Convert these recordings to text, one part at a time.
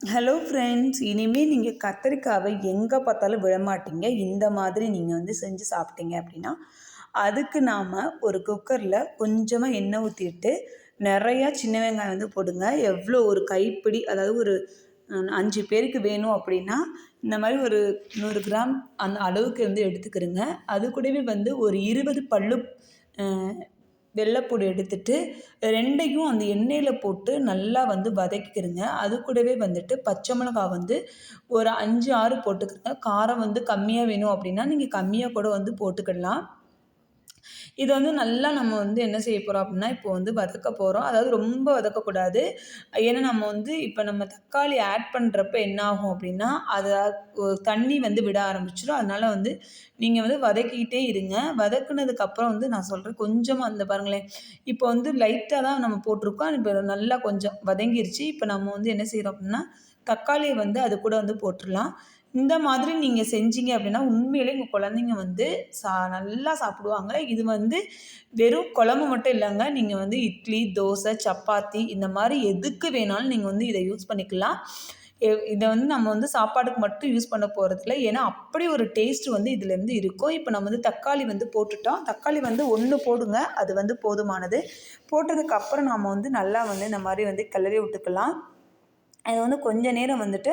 Hello friends இனிமேல் நீங்கள் கத்திரிக்காவை எங்கே பார்த்தாலும் விழமாட்டீங்க இந்த மாதிரி நீங்கள் வந்து செஞ்சு சாப்பிட்டீங்க அப்படின்னா அதுக்கு நாம் ஒரு குக்கரில் கொஞ்சமாக எண்ணெய் ஊற்றிட்டு நிறையா சின்ன வெங்காயம் வந்து போடுங்க. எவ்வளோ ஒரு கைப்பிடி அதாவது ஒரு அஞ்சு பேருக்கு வேணும் அப்படின்னா இந்த மாதிரி ஒரு நூறு கிராம் அந்த அளவுக்கு வந்து எடுத்துக்கிறோங்க. அது கூடவே வந்து ஒரு இருபது பல்லு வெள்ளைப்பூடு எடுத்துட்டு ரெண்டையும் அந்த எண்ணெயில் போட்டு நல்லா வந்து வதக்கிக்கிறங்க அது கூடவே வந்துட்டு பச்சை மிளகா வந்து ஒரு அஞ்சு ஆறு போட்டுக்கிறங்க காரம் வந்து கம்மியாக வேணும் அப்படின்னா நீங்கள் கம்மியாக கூட வந்து போட்டுக்கிடலாம். இதை வந்து நல்லா நம்ம வந்து என்ன செய்ய போகிறோம் அப்படின்னா இப்போ வந்து வதக்க போகிறோம் அதாவது ரொம்ப வதக்கக்கூடாது. ஏன்னா நம்ம வந்து இப்போ நம்ம தக்காளி ஆட் பண்ணுறப்ப என்ன ஆகும் அப்படின்னா அதை தண்ணி வந்து விட ஆரம்பிச்சிடும் அதனால் வந்து நீங்கள் வந்து வதக்கிக்கிட்டே இருங்க. வதக்குனதுக்கப்புறம் வந்து நான் சொல்கிறேன் கொஞ்சமாக அந்த பாருங்களேன். இப்போ வந்து லைட்டாக தான் நம்ம போட்டிருக்கோம். இப்போ நல்லா கொஞ்சம் வதங்கிருச்சு. இப்போ நம்ம வந்து என்ன செய்கிறோம் அப்படின்னா தக்காளியை வந்து அது கூட வந்து போட்டுடலாம். இந்த மாதிரி நீங்கள் செஞ்சீங்க அப்படின்னா உண்மையிலே உங்கள் குழந்தைங்க வந்து சா நல்லா சாப்பிடுவாங்க. இது வந்து வெறும் குழம்பு மட்டும் இல்லைங்க. நீங்கள் வந்து இட்லி தோசை சப்பாத்தி இந்த மாதிரி எதுக்கு வேணாலும் நீங்கள் வந்து இதை யூஸ் பண்ணிக்கலாம். இதை வந்து நம்ம வந்து சாப்பாடுக்கு மட்டும் யூஸ் பண்ண போகிறதில்ல ஏன்னா அப்படி ஒரு டேஸ்ட் வந்து இதுலேருந்து இருக்கும். இப்போ நம்ம வந்து தக்காளி வந்து போட்டுட்டோம். தக்காளி வந்து ஒன்று போடுங்க. அது வந்து போதுமானது. போட்டதுக்கப்புறம் நாம் வந்து நல்லா வந்து இந்த மாதிரி வந்து கிளறி விட்டுக்கலாம். இது வந்து கொஞ்ச நேரம் வந்துட்டு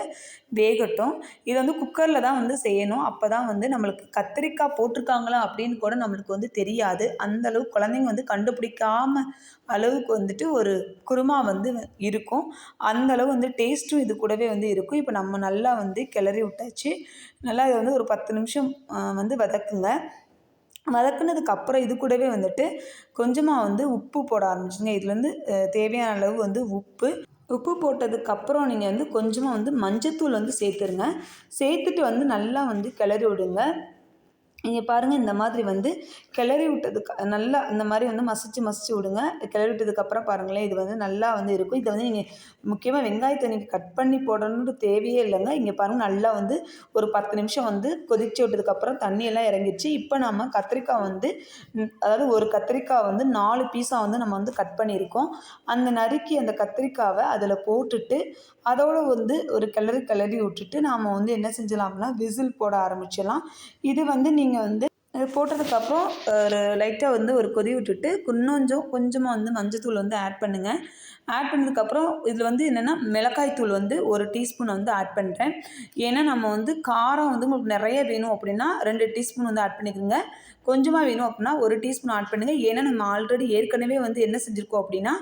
வேகட்டும். இது வந்து குக்கரில் தான் வந்து செய்யணும். அப்போ தான் வந்து நம்மளுக்கு கத்திரிக்காய் போட்டிருக்காங்களா அப்படின்னு கூட நம்மளுக்கு வந்து தெரியாது. அந்தளவு குழந்தைங்க வந்து கண்டுபிடிக்காம அளவுக்கு வந்துட்டு ஒரு குருமா வந்து இருக்கும். அந்த அளவு வந்து டேஸ்ட்டும் இது கூடவே வந்து இருக்கும். இப்போ நம்ம நல்லா வந்து கிளறி விட்டாச்சு. நல்லா இதை வந்து ஒரு பத்து நிமிஷம் வந்து வதக்குங்க. வதக்குனதுக்கு அப்புறம் இது கூடவே வந்துட்டு கொஞ்சமாக வந்து உப்பு போட ஆரம்பிச்சுங்க. இதுலேருந்து தேவையான அளவு வந்து உப்பு உப்பு போட்டதுக்கப்புறம் நீங்கள் வந்து கொஞ்சமாக வந்து மஞ்சத்தூள் வந்து சேர்த்துருங்க. சேர்த்துட்டு வந்து நல்லா வந்து கிளறி விடுங்க. நீங்கள் பாருங்கள் இந்த மாதிரி வந்து கிளறி விட்டதுக்கு நல்லா இந்த மாதிரி வந்து மசிச்சு மசிச்சு விடுங்க. கிளறி விட்டதுக்கப்புறம் பாருங்களேன் இது வந்து நல்லா வந்து இருக்கும். இதை வந்து நீங்கள் முக்கியமாக வெங்காயத்தை நீங்கள் கட் பண்ணி போடணுன்ற தேவையே இல்லைங்க. இங்கே பாருங்கள் நல்லா வந்து ஒரு பத்து நிமிஷம் வந்து கொதிச்சு விட்டதுக்கப்புறம் தண்ணியெல்லாம் இறங்கிடுச்சு. இப்போ நம்ம கத்திரிக்காய் வந்து அதாவது ஒரு கத்திரிக்காய் வந்து நாலு பீஸாக வந்து நம்ம வந்து கட் பண்ணியிருக்கோம். அந்த நறுக்கி அந்த கத்திரிக்காவை அதில் போட்டுட்டு அதோடு வந்து ஒரு கிளறி கிளறி விட்டுட்டு நாம் வந்து என்ன செஞ்சலாம்னா விசில் போட ஆரம்பிச்சிடலாம். இது வந்து நீங்கள் நீங்கள் வந்து போட்டதுக்கப்புறம் ஒரு லைட்டாக வந்து ஒரு கொதி விட்டுட்டு கொஞ்சம் கொஞ்சமாக வந்து மஞ்சத்தூள் வந்து ஆட் பண்ணுங்கள் ஆட் பண்ணதுக்கப்புறம் இதில் வந்து என்னென்னா மிளகாய் தூள் வந்து ஒரு டீஸ்பூன் வந்து ஆட் பண்ணுறேன் ஏன்னா நம்ம வந்து காரம் வந்து உங்களுக்கு நிறைய வேணும் அப்படின்னா ரெண்டு டீஸ்பூன் வந்து ஆட் பண்ணிக்கோங்க. கொஞ்சமாக வேணும் அப்படின்னா ஒரு டீஸ்பூன் ஆட் பண்ணுங்கள் ஏன்னா நம்ம ஆல்ரெடி ஏற்கனவே வந்து என்ன செஞ்சுருக்கோம் அப்படின்னா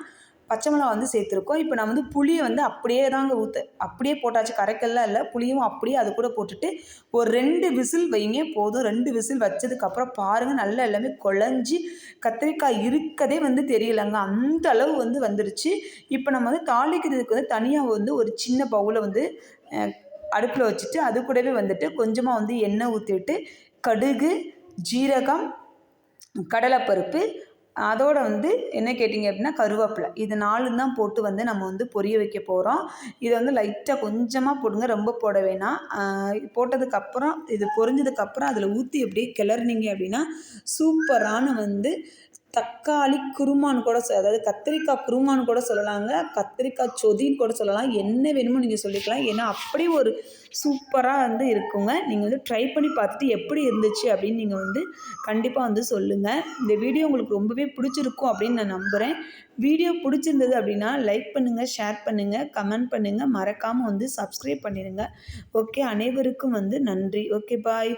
பச்சை மிளகா வந்து சேர்த்துருக்கோம். இப்போ நான் வந்து புளியை வந்து அப்படியே தாங்க ஊற்று அப்படியே போட்டாச்சு. கரைக்கல்லாம் இல்லை. புளியும் அப்படியே அது கூட போட்டுட்டு ஒரு ரெண்டு விசில் வைங்க. போதும். ரெண்டு விசில் வச்சதுக்கப்புறம் பாருங்கள் நல்லா எல்லாமே குழஞ்சி கத்திரிக்காய் இருக்கதே வந்து தெரியலங்க. அந்த அளவு வந்து வந்துருச்சு. இப்போ நம்ம வந்து தாளிக்கிறதுக்கு வந்து தனியாக வந்து ஒரு சின்ன பவுலை வந்து அடுப்பில் வச்சுட்டு அது கூடவே வந்துட்டு கொஞ்சமாக வந்து எண்ணெய் ஊற்றிட்டு கடுகு ஜீரகம் கடலைப்பருப்பு அதோடு வந்து என்ன கேட்டிங்க அப்படின்னா கருவேப்பிலை. இது நாலு தான் போட்டு வந்து நம்ம வந்து பொரிய வைக்க போகிறோம் இதை வந்து லைட்டாக கொஞ்சமாக போடுங்க. ரொம்ப போட வேணாம். போட்டதுக்கப்புறம் இது பொரிஞ்சதுக்கப்புறம் அதில் ஊற்றி அப்படியே கிளறினீங்க அப்படின்னா சூப்பரான வந்து தக்காளி குருமான்னு கூட அதாவது கத்திரிக்காய் குருமான்னு கூட சொல்லலாங்க. கத்திரிக்காய் சொதின்னு கூட சொல்லலாம். என்ன வேணுமோ நீங்கள் சொல்லிக்கலாம். ஏன்னா அப்படி ஒரு சூப்பராக வந்து இருக்குங்க. நீங்கள் வந்து ட்ரை பண்ணி பார்த்துட்டு எப்படி இருந்துச்சு அப்படின்னு நீங்கள் வந்து கண்டிப்பாக வந்து சொல்லுங்கள் இந்த வீடியோ உங்களுக்கு ரொம்பவே பிடிச்சிருக்கும் அப்படின்னு நான் நம்புகிறேன் வீடியோ பிடிச்சிருந்தது அப்படின்னா லைக் பண்ணுங்கள் ஷேர் பண்ணுங்கள் கமெண்ட் பண்ணுங்கள் மறக்காமல் வந்து சப்ஸ்கிரைப் பண்ணிடுங்க ஓகே அனைவருக்கும் வந்து நன்றி. Okay bye